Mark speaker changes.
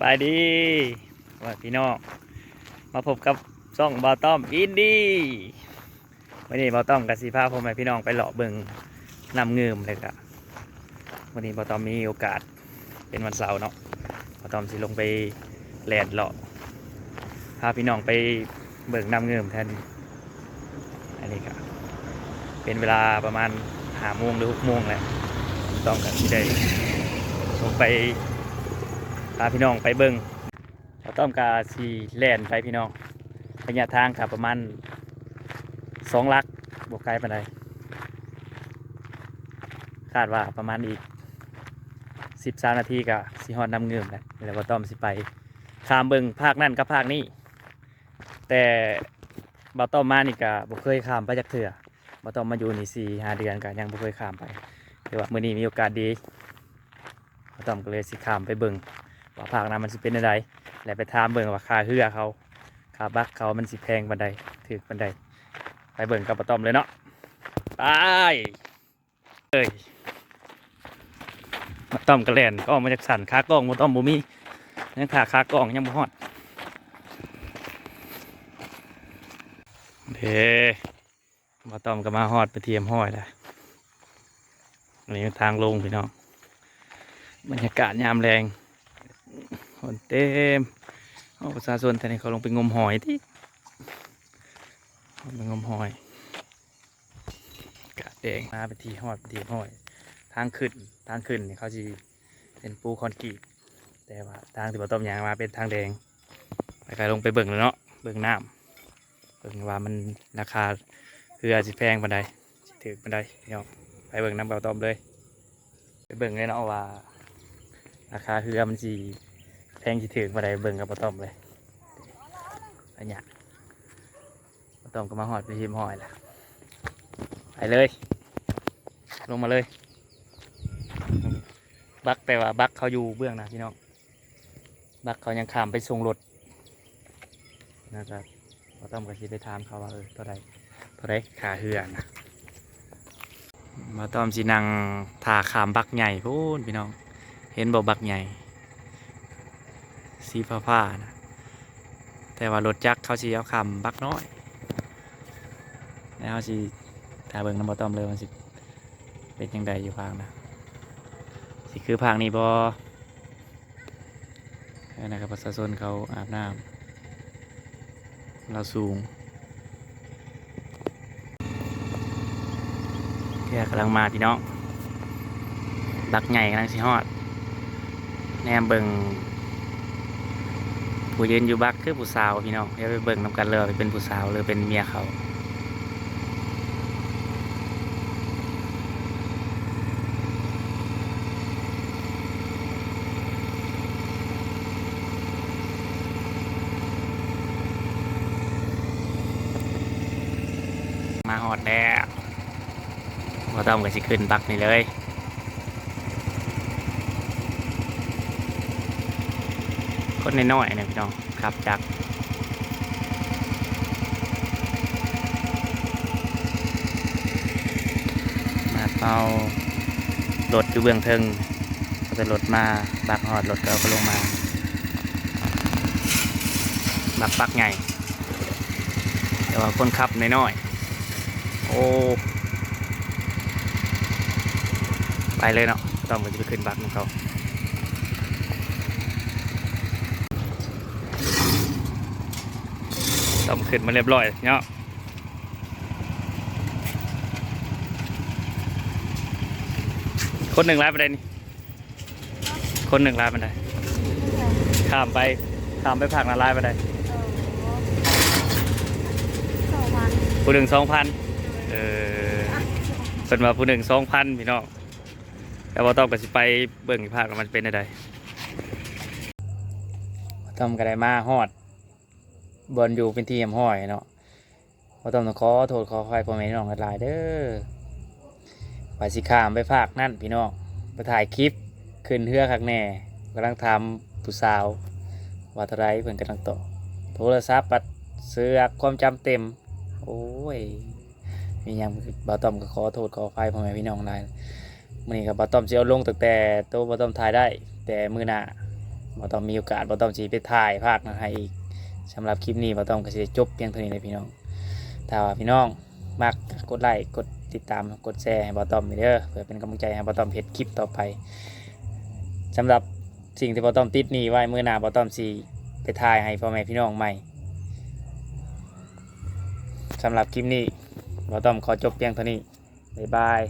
Speaker 1: บายดีว่าพี่น้องมาพบกับซ่องบอต้อมอินดี้วันนี้บอต้อมกับสีผ้าพ่อแม่พี่น้องไปเลาะเบิงนำเงิมเลยครับวันนี้บอต้อมมีโอกาสเป็นวันเสาร์เนาะบอต้อมสิลงไปแลนเลาะพาพี่น้องไปเบิงนำเงิมแทนอันนี้ครับเป็นเวลาประมาณหาโมงหรือหกโมงแหละต้องกันที่ได้ลงไป พาพี่น้องไปเบิงเราต้องการสีแล่นไปพี่น้องระยะทางครับประมาณสองลักบวกไกลไปานคาดว่าประมาณอีกสิบสามนาทีกับสีฮอดน้ำเงิมนะแล้วก็ต้องสิไปขามเบิงภาคนั่นกับภาคนี้ แต่บาต้อมมานี่ก็บ่เคยขามไปจากเถื่อบาต้อมมาอยู่นี่สี่ห้าเดือนก็ยังบ่เคยขามไปแต่ว่ามื้อนี้มีโอกาสดีบาต้อมก็เลยสิขามไปเบิง ว่าภาคนั้นมันสิเป็นอะไรและไปถามเบิ่งว่าค่าเฮือเขาค่าบักเขามันสิแพงบันไดถือบันไดไปเบิ่งกับปะต้อมเลยเนาะไปเอ้ยมาต้อมกระแลนก็ออกมาจากสันขากล้องมาต้อมบ่มียังขาขากล้องยังบ่ฮอดเด้มาต้อมก็มาฮอดไปเทียมห้อยล้วอันนี้ทางลงพี่น้องบรรยากาศยามแรง คนเต็มเอาประชาชนแทนที่เขาลงไปงมหอยที่ลงไปงมหอยกาดแดงมาไปทีหอดไปทีหอย ทางขึ้นทางขึ้นนี่เขาจะเป็นปูคอนกรีตแต่ว่าทางที่บ่ต้มยางมาเป็นทางแดงไปลงไปเบิ่งเลยเนาะเบิ่งน้ำเบิ่งว่ามันราคาเรือสิแพงปันใดถือปันใดพี่น้องไปเบิ่งน้ำเบาต้มเลยไปเบิ่งเลยเนาะว่าราคาเรือมันสิแพงที่ถือมาได้เบิ่งกับปะต้อมเลยอันเนี้ยปะต้อมก็มาหอดไปหิมหอยละไปเลย ลงมาเลย บักแต่ว่าบักเขาอยู่เบื้องนะพี่น้องบักเขายังขามไปส่งรถนะครับปะต้อมก็คิดไปถามเขาว่าเออเท่าไรเท่าไรขาเหือนะมาต้อมสินังถ่าขามบักใหญ่พูนพี่น้อง เห็นบ่บักใหญ่ สีฟ้าฟ้าๆนะแต่ว่ารถจักรเขาสีเอาคำบักน้อยแล้วเขาสีถ้าเบิงน้ำบอตอมเลยมันสิเป็นยังไงอยู่พางนะสิคือพางนี้บอนะครับประชาชนเขาอาบน้ำเราสูงแค่กำลังมาพี่น้องบักใหญ่กำลังสิฮอดแนมเบิง ผู้ยืนอยู่บักคือผู้สาวพี่น้องเดี๋ยวไปเบิ่งนำกันเลยเป็นผู้สาวหรือเป็นเมียเขามาหอดแล้วพอต้องก็สิขึ้นบักนี่เลย คนน้อยๆเนี่ยพี่น้องขับจากมาเป่ารถอยู่เบื้องเทิงก็จะรถมาบักหอดรถก็เอาก็ลงมาบักปักไงแต่ว่าคนขับน้อยๆโอ้ไปเลยเนาะต้องมันจะไปขึ้นบักของเขา ต้มขึ้นมาเรียบร้อยเนาะคนหนึ่งร้ายไปได้นี่คนหนึ่งร้ายไปได้ข้ามไปข้ามไปผักนาลายไปได้
Speaker 2: สองวัน
Speaker 1: ผู้หนึ่งสองพันเออเป็นว่าผู้หนึ่งสองพันพี่น้องแต่ว่าต้องกับสิไปเบิ่งอีกภาคมันเป็นอะไรต้มกระไดมาฮอด บอลอยู่เป็นทีมห้อยเนาะพอต้องขอโทษขอใครพ่อแม่พี่น้องกันหลายเด้อไปสิข้ามไปภาคนั่นพี่น้องไปถ่ายคลิปขึ้นเฮือคักแน่กำลังทำผู้สาววาเท่าไรเพิ่อนกำลังตอโทรศัพท์ปัดเสือกความจำเต็ม โอ้ยมียังบาต้อมก็ขอโทษขออภัยพ่อแม่พี่น้องหลายมื้อนี้ก็บ่าต้อมสิเอาลงตั้งแต่โตวบาต้อมถ่ายได้ แต่มือหน้าบ่ต้องมีโอกาสบ่ต้องสิไปถ่ายภาคนะให้อีก สำหรับคลิปนี้บ่ต้องก็สิจบเพียงเท่านี้เลยพี่น้องถ้าว่าพี่น้องมักกดไลค์กดติดตามกดแชร์ให้บ่ต้อมเด้อเพื่อเป็นกำลังใจให้บ่ต้อมเฮ็ดคลิปต่อไปสำหรับสิ่งที่บ่ต้อมติดนี้ไว้มื้อหน้าบ่ต้อมสิไปถ่ายให้พ่อแม่พี่น้องใหม่สำหรับคลิปนี้บ่ต้อมขอจบเพียงเท่านี้บ๊ายบาย